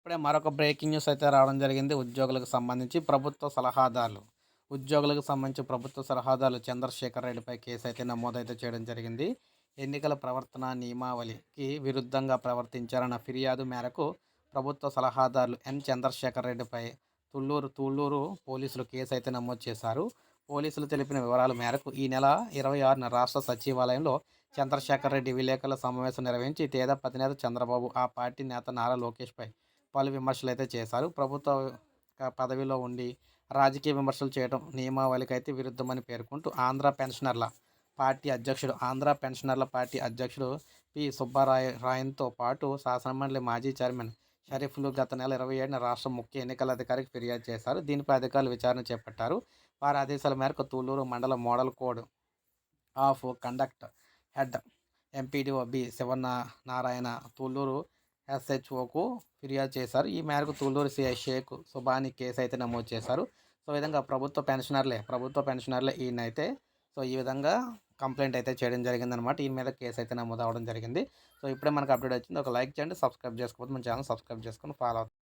ఇప్పుడే మరొక breaking news అయితే రావడం జరిగింది. ఉద్యోగులకు సంబంధించి ప్రభుత్వ సలహాదారులు. ఉద్యోగులకు సంబంధించి ప్రభుత్వ సలహాదారులు చంద్రశేఖర్ రెడ్డిపై కేసు అయితే నమోదైతే చేయడం జరిగింది. ఎన్నికల ప్రవర్తన నియమావళికి విరుద్ధంగా ప్రవర్తించారన్న ఫిర్యాదు మేరకు ప్రభుత్వ సలహాదారులు ఎన్. చంద్రశేఖర్ రెడ్డిపై తుళ్ళూరు తుళ్ళూరు పోలీసులు కేసు అయితే నమోదు చేశారు. పోలీసులు తెలిపిన వివరాల మేరకు ఈ నెల ఇరవై ఆరున రాష్ట్ర సచివాలయంలో చంద్రశేఖర్ రెడ్డి విలేకరుల సమావేశం నిర్వహించి తేదపతి ప్రతినేత చంద్రబాబు ఆ పార్టీ నేత నారా లోకేష్పై పలు విమర్శలు అయితే చేశారు. ప్రభుత్వ పదవిలో ఉండి రాజకీయ విమర్శలు చేయడం నియమావళికి అయితే విరుద్ధమని పేర్కొంటూ ఆంధ్ర పెన్షనర్ల పార్టీ అధ్యక్షుడు ఆంధ్ర పెన్షనర్ల పార్టీ అధ్యక్షుడు పి. సుబ్బారాయ రాయన్తో పాటు శాసనమండలి మాజీ చైర్మన్ షరీఫ్లు గత నెల ఇరవై ఏడున రాష్ట్ర ముఖ్య ఎన్నికల అధికారికి ఫిర్యాదు చేశారు. దీనిపై అధికారులు విచారణ చేపట్టారు. వారి ఆదేశాల మేరకు తూలూరు మండల model code of conduct head MPDO B Sivanarayana Tuluru ఎస్హెచ్ఓకు ఫిర్యాదు చేశారు. ఈ మేరకు తుళ్ళూరు సిఐ షేక్ సుబాని కేసు అయితే నమోదు చేశారు. సో విధంగా ప్రభుత్వ పెన్షనర్లే ప్రభుత్వ పెన్షనర్లే ఈయన అయితే సో ఈ విధంగా కంప్లైంట్ అయితే చేయడం జరిగిందనమాట ఈయన మీద కేసు అయితే నమోదు అవ్వడం జరిగింది. సో ఇప్పుడే మనకు అప్డేట్ వచ్చింది. ఒక లైక్ చేయండి సబ్స్క్రైబ్ చేసుకోవద్దు మన ఛానల్ సబ్స్క్రైబ్ చేసుకొని ఫాలో అవుతుంది